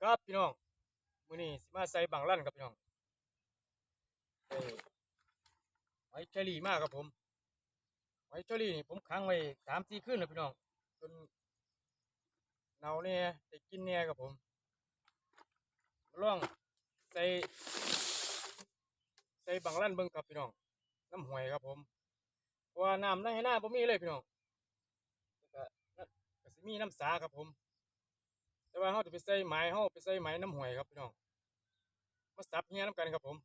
ครับพี่น้องมื้อนี้สิมาใส่บังลั่นครับพี่น้องเอ้เชอรี่มากครับผมหอยเชอรี่นี่ผมค้างไว้สามสี่คืนแล้วพี่น้องจนเน่าเนี่ยได้กินเนี่ยครับผมลองใส่ใส่บังลั่นเบิ่งครับพี่น้องน้ำหวยครับผมว่าน้ำในให้หน้าผมมีเลยพี่น้องก็นั่นก็สิมีน้ำสาครับผม ว่าเขาจะไปใส่ไหมเขาไปใส่ไหมน้ำหวยครับพี่น้องมาสับเฮียน้ำกันครับผม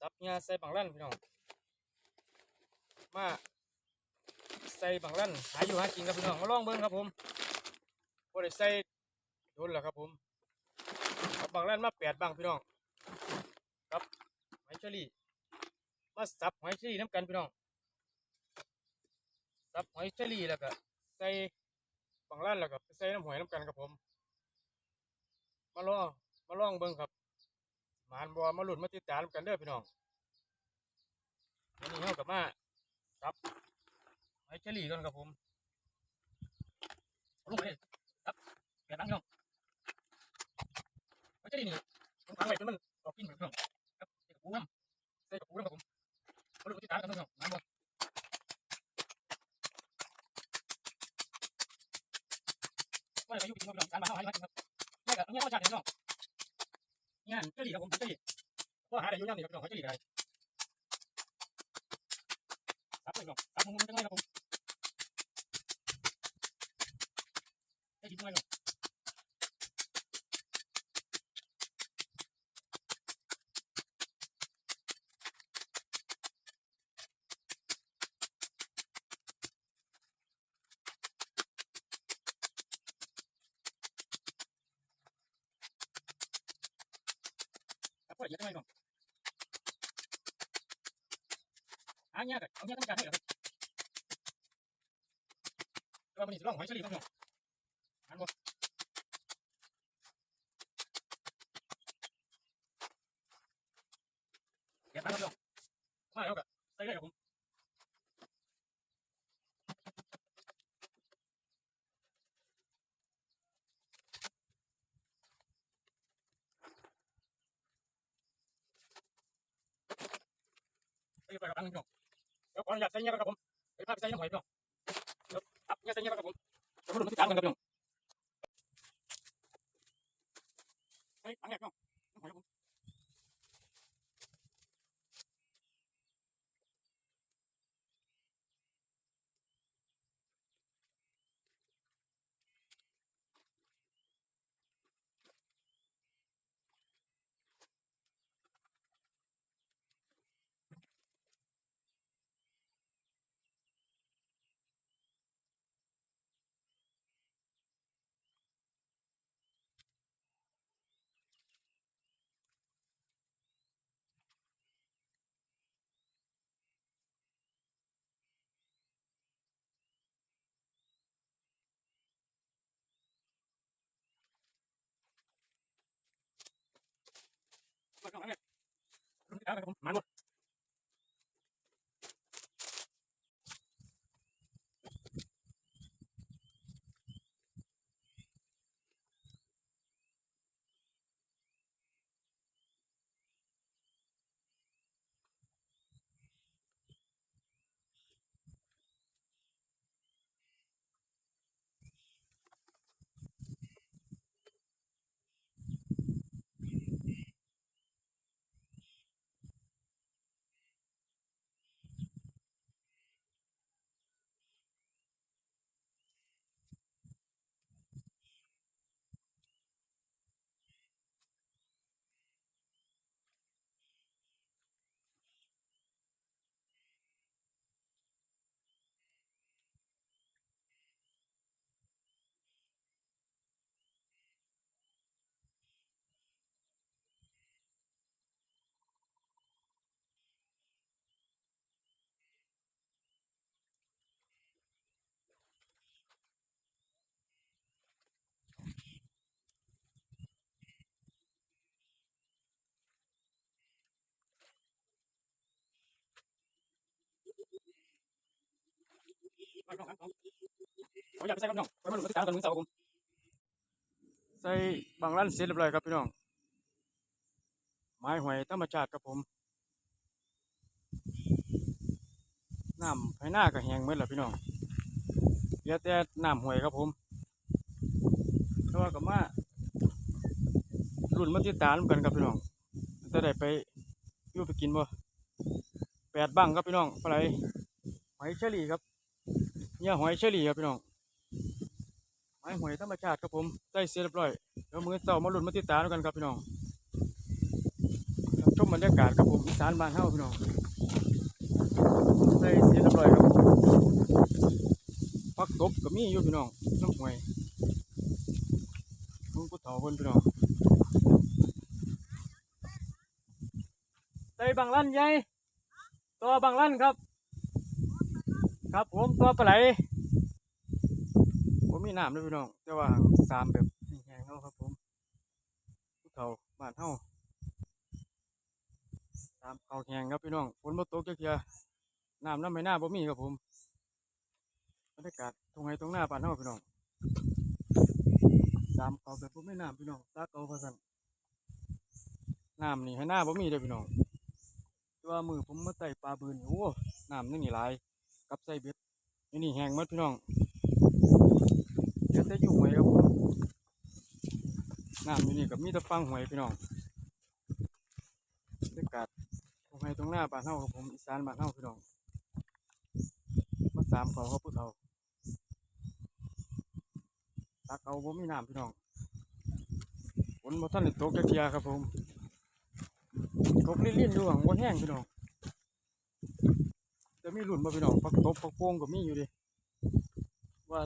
สับเฮียใส่บังลั่นพี่น้องมาใส่บังลั่นหาอยู่หากินครับพี่น้องมาลองเบิ้งครับผมพอได้ใส่โดนแล้วครับผมเอาบังลั่นมาแปดบังพี่น้องครับหอยเชอรี่มาสับหอยเชอรี่น้ำกันพี่น้องสับหอยเชอรี่แล้วก็ใส่บังลั่นแล้วก็ใส่น้ำหวยน้ำกันครับผม มาลองมาลองเบิ่งครับมานบัวมาหลุดมาติดตามกันเด้อพี่น้องวันนี้เรากับมาครับไม้เชอรี่กันครับผมเอาลงไปเลยครับแกะตั้งพี่น้องไม้เชอรี่นี่ผมฟังไว้จนมันออกกินเหมือนพี่น้องครับใส่กระปูน้ำใส่กระปูน้ำครับผมมาหลุดมาติดตามกันเด้อพี่น้องมานบัวว่าจะไปยู่กินกับพี่น้องการมาเข้าให้มากินครับนี่ก็เนี่ยเขาชาติพี่น้องครับ ผมเจดีก็หาได้ยุ่งยากนี่ครับพี่น้องเขาเจดีได้ครับพี่น้องครับผมจัง ไรครับผมเจดีจังไรครับครับก็เยอะจังไรครับหาเงี้ยกันเอาเงี้ยต้องการให้เหรอครับก็วันนี้จะลองหอยเชอรี่ครับพี่น้องหันบ่เก็บไปครับพี่น้องมาแล้วก็ใส่เลยครับผม ไปไปกับอัน นึงพี่น้องเดี๋ยวขออนุญาตใส่เงี้ยก่อนครับผมไปพาไปใส่น้ำหอยพี่น้องเดี๋ยวครับเงี้ยใส่เงี้ยก่อนครับผมเดี๋ยวมาดูมาติดตามกันครับพี่น้องใส่อันแรกพี่น้องน้ำหอยครับผม ไน้องครับผมอยากไปใส่ครับพี่น้องไปมาดูมาติดตามกันมึงเสาครับผมใส่บางร้านเสร็จเรียบร้อยครับพี่น้องไม้หอยธรรมชาติครับผมน้ำภายหน้าก็แห้งหมดแล้วพี่น้องเหลือแต่น้ำหวยครับผมแต่ว่าก็มารุ่นมาติดตามกันครับพี่น้องจะได้ไปยู่ไปกินบ่แปดบังครับพี่น้องปลาไหลหอยเชอรี่ครับ เนี่ยหอยเชอรี่ครับพี่น้องไม้หวยธรรมชาติครับผมใส่เสร็จเรียบร้อยเดียวมือเสามาลุ้นมาติดตามกันครับพี่น้องชมบรรยากาศครับผมอีสานบ้านเฮาพี่น้องใส่เสร็จเรียบร้อยครับพักตบก็มีอยู่พี่น้องน้ำหวยลุงกูเฒ่าเพิ่นพี่น้องใส่บางลั่นใหญ่ตัวบางลั่นครับ ครับผมตัวปลาไหลผมมีน้ำด้วยพี่น้องแต่ว่าสามแบบแห้งๆเนาครับผมผู้เฒ่าบ้านเฮาสามเขาแห้งครับพี่น้องฝนบ่ตกจักเทื่อน้ำน้ำไม่น่าบ่มีครับผมบรรยากาศตรงไหนตรงหน้าบ้านเฮาพี่น้องสามเขาแบบบ่มีน้ำพี่น้องตาเกาพะสันน้ำนี่ให้หน้าบ่มีเด้อพี่น้องต่ว่ามือผมมาไต่ปลาบืนโอ้น้ำนี่นี่หลาย กับใส่เบ็ดนี่นี่แห้งหมดพี่น้องเดี๋ยวจะอยู่หวยครับผมน้ำอยู่นี่กับมีแต่ฟังหวยพี่น้องบรรยากาศตรงไหนตรงหน้าบ้านเฮาครับผมอีสานบ้านเฮาพี่น้องมาสามเขาครับผู้เฒ่าตาเก่าบ่มีน้ำพี่น้องฝนบ่ทันได้ตกจักเทียครับผมตกลิ่นๆอยู่หวังบ่แห้งพี่น้อง จะมีรุ่นบ่พี่น้องปักตบปักโป่งก็มีอยู่ดิว่า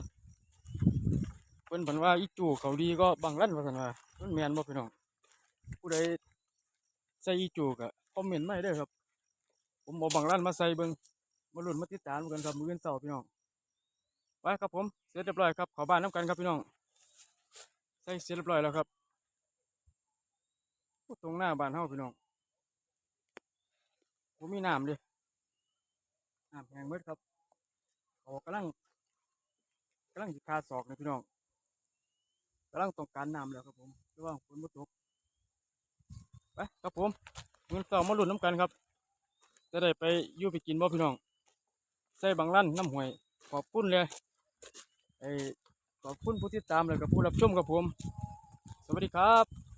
เพิ่นเพิ่นว่าอีจูเขาดีก็บางลั่นว่าซั่นว่ามันแม่นบ่พี่น้องผู้ใดใส่อีจูก็คอมเมนต์ไมาให้เด้ครับ ผมเอาบางลั่นมาใส่เบิ่งมาหลุนมาติดตามกันครับมืออื่นเช้าพี่น้องไปครับผมเสร็จเรียบร้อยครับข้าบ้านนํกันครับพี่น้องใส่เสร็จเรียบร้อยแล้วครับตรงหน้าบ้านเฮาพี่น้องบ่มีน้ำด้ น้ำแห้งหมดครับเขากำลังกำลังสิคาศอกนะพี่น้องกำลังต้องการน้ำแล้วครับผมระว่างฝนมาตกไปครับผมเงินต่อมาหลุดน้ำกันครับ จะได้ไปยู่ไปกินบ่พี่น้อง ใส่บางลั่นน้ำหวย ขอบคุณเลยไอ้ขอบคุณผู้ติดตามเลยกับผู้รับชมครับผม สวัสดีครับ